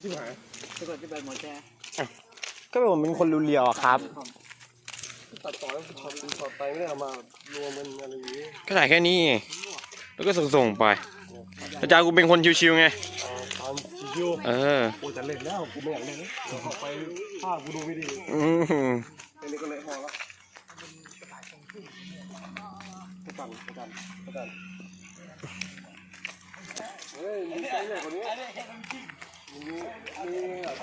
ที่หายจะกดจะไปหมดแช่ก็ผมเป็นคนเรียวๆอะครับ ตัดต่อแล้วถอดเป็นถอดไปไม่ได้เอามารวมมันอะไรอย่างนี้ก็ถ่ายแค่นี้ไงแล้วก็ส่งๆไปอาจารย์กูเป็นคนชิวๆไง เอาตามชิวเออๆโอ้จะเล่นแล้วกูไม่อยากเล่นแล้วเดี๋ยวออกไปภาพกูดูไม่ดีอืมอันนี้ก็เละพอแล้วกระตันกระตันกระตันเฮ้ยมีใจใหญ่กว่านี้ มีมีแบบ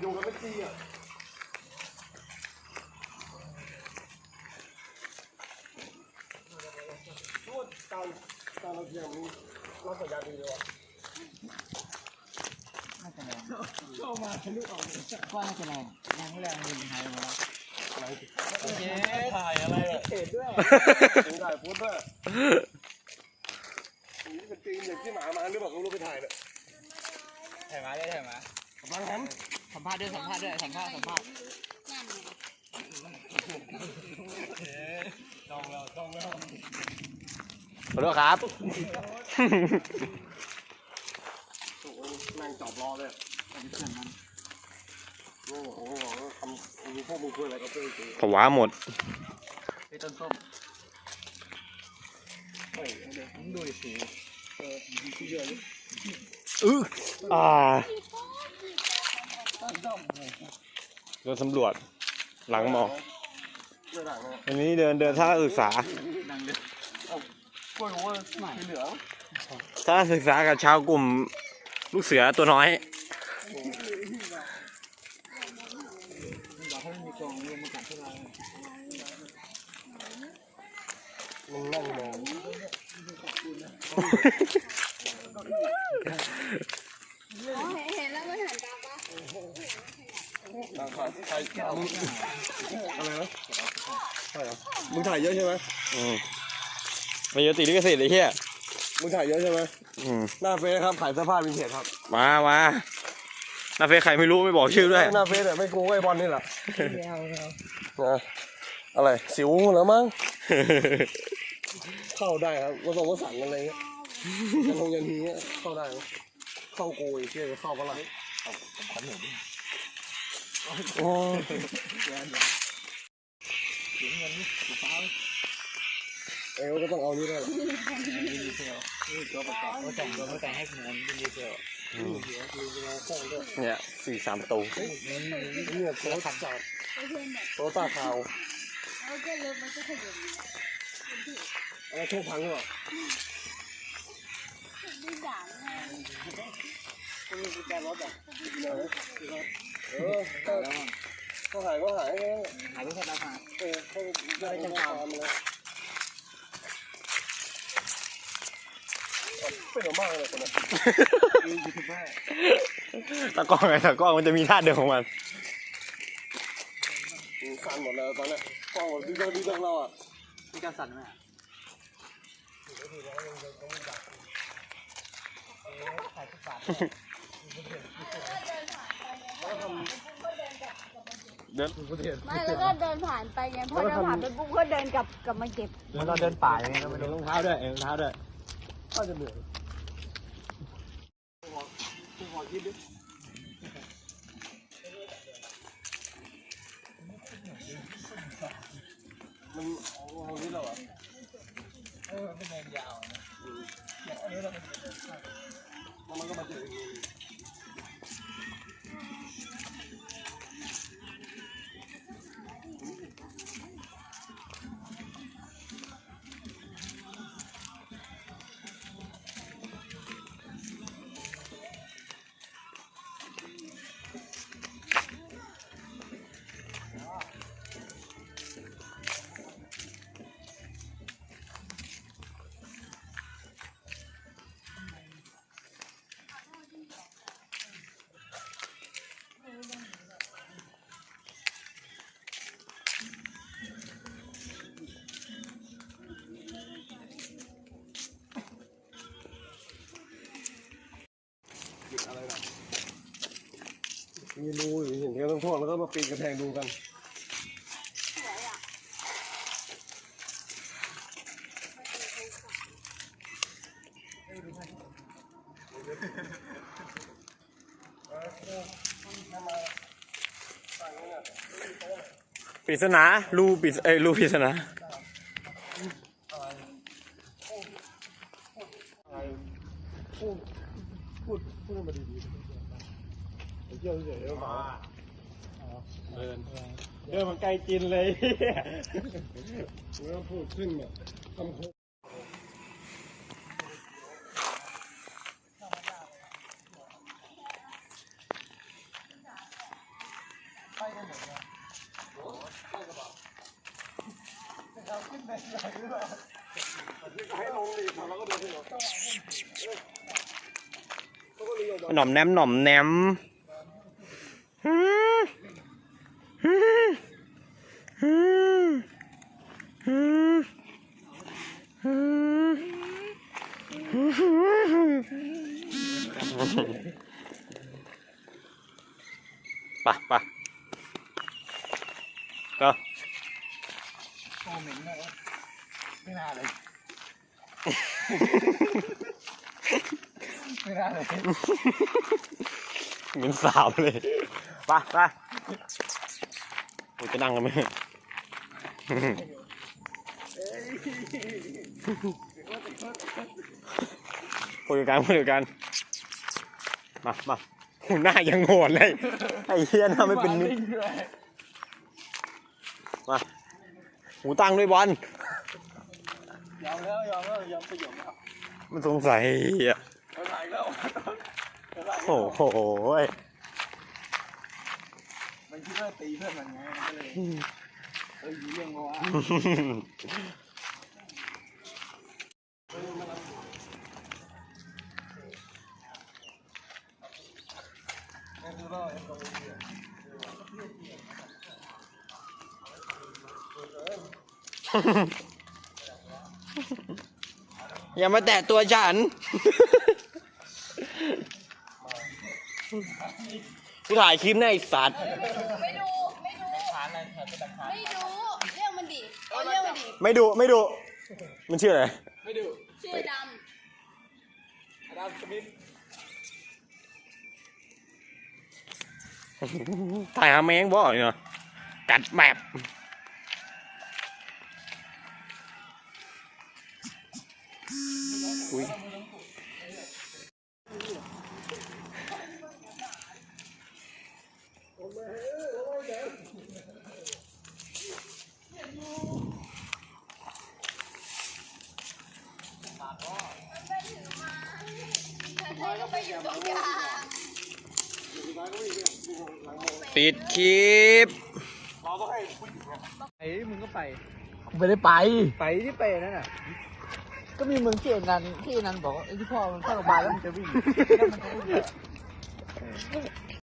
อยู่กันไม่ตีอะโทษการการเราเทียมนี้รับสัญญาณดีเลยวะน่าจะแรงเข้ามาทะลุออกว่าน่าจะแรงแรงไม่แรงมันหายไปหมดแล้วโอเคถ่ายอะไรเทรดด้วยถ่ายพุทธด้วยนี่เป็นตีนอย่างที่หมามาหรือเปล่าเขารู้ไปถ่ายเนี่ย ถ่ายมาได้ถ่ายมากำลังหันสัมภาษณ์ด้วยสัมภาษณ์ด้วยสัมภาษณ์สัมภาษณ์จ้องแล้วจ้องแล้วขอโทษครับโอ้โหนั่งจอบรอเลยเป็นเพื่อนมันโอ้โหทำมีพวกมึงคุยอะไรกับเพื่อนกูผวาหมดไปต้นส้มเฮ้ยเดี๋ยวผมดูดิสีเออดีที่เยอะนี่ อื้ออ่าต้นส้มเดินสำรวจ หลังหมอไม่ด่างนะวันนี้เดินเดินท่าศึกษาดังเลยกล้วยหัวสีเหลืองท่าศึกษากับชาวกลุ่มลูกเสือตัวน้อยมันบอกให้มันมีกองรวมมากัดพวกเรามึงนั่งมอง อ๋อเห็นแล้วมันหันตามปะ ด่างถ่ายถ่ายมึง อะไรนะใช่เหรอมึงถ่ายเยอะใช่ไหมอืมไม่เยอะติดลิขสิทธิ์เลยเฮียมึงถ่ายเยอะใช่ไหมอืมหน้าเฟซครับขายเสื้อผ้าวินเทจครับมามาหน้าเฟซใครไม่รู้ไม่บอกชื่อด้วยหน้าเฟซเนี่ยไม่กูก็ไอ้บอลนี่แหละไม่เอาไม่เอานะอะไรสิวเหรอมั้งเข้าได้ครับว่าส่งว่าสั่งอะไรเงี้ยยันลงยันทีเงี้ยเข้าได้ไหมเข้าโกยเชื่อเข้าปะล่ะโอ้ยเสียเงินสีเงิ นสีฟ้าเอวก็ต้องเอานี่ได้แหละดีดีเซลนี่ตัวประกอบเขาแต่งตัวเขาแต่งให้เหมือนดีเซลเนี่ยสี่สามตูเนี่ยโต๊ะจัดไอ้เพื่อนแบบโต๊ะตาขาวแล้วก็รถมันก็ขยับอะไรโชคพังหรือเปล่าไม่ด่างไงคุณมีกุญแจรถอะ เออก็หายก็หายหายไปแค่ตาหาเออเขาได้จังหวะมาเลยเป็นมากเลยคนนี้ยูทูบเบอร์ตะกร้องไงตะกร้องมันจะมีท่าเดินของมันสั่นหมดเลยตอนนี้กล้องดีจังดีจังเราอะมีการสั่นไหมอะ เดินไม่แล้วก็เดินผ่านไปไงพอเดินผ่านไปปุ๊บก็เดินกลับกลับมาเก็บแล้วเราเดินป่ายังไงก็ไม่รู้รองเท้าด้วยรองเท้าด้วยน่าจะเหนื่อยมันเอานี้แล้วอะเออเป็นแนวยาวมันก็มาเจออะไร มีรูอยู่เห็นแค่ต้องโทษแล้วก็มาปีนกระแพงดูกันเอปริศนารูปริศเอ้ยรูปริศนา พูดพูดพูดมาดีๆ ไอ้เจ้าเฉยๆมาเดินเดินมันไกลจินเลยเมื่อพูดขึ้นเนี่ยคำพูดหน่อมแนมหน่อมแนมฮึฮึฮึฮึไปไปก็โอ้เหม็นเลยไม่น่าเลย ไม่น่าเลยเหมือนสาวเลยไปไปกูจะนั่งกันไหม คุยกันคุยกันมามาหูหน้ายังโหดเลยไอ้เหี้ยหน้าไม่เป็นมิตรมาหูตั้งด้วยบอลยอมแล้วยอมแล้วยอมปยชน์แล้วมันสงสัยอะเขาถ่ายแล้วโอ้โหมันคิดว่าตีเพื่อนมันไงก็เลยเอออยู่เรื่องเขาะว่า อย่ามาแตะตัวฉัน กูถ่ายคลิปในะไอ้สัตว์ ไม่ดู ไม่ดู ไม่ดู เรื่องมันดิเอาเรื่องมันดิ ไม่ดู ไม่ดู มันชื่ออะไรไม่ดูชื่อดอดัม ถ่ายหาแมงบ่อยเนาะกัดแบบ ปิดคลิปเราต้องให้ผู้หญิงเนี่ยไอ้มึงก็ไป ไม่ได้ไป ไปที่ไปนั่นน่ะ ก็มีมึงที่นันที่นันบอกว่าไอ้ที่พ่อมันเข้าโรงพยาบาลแล้วมันจะวิ่งแล้วมันจะวิ่ง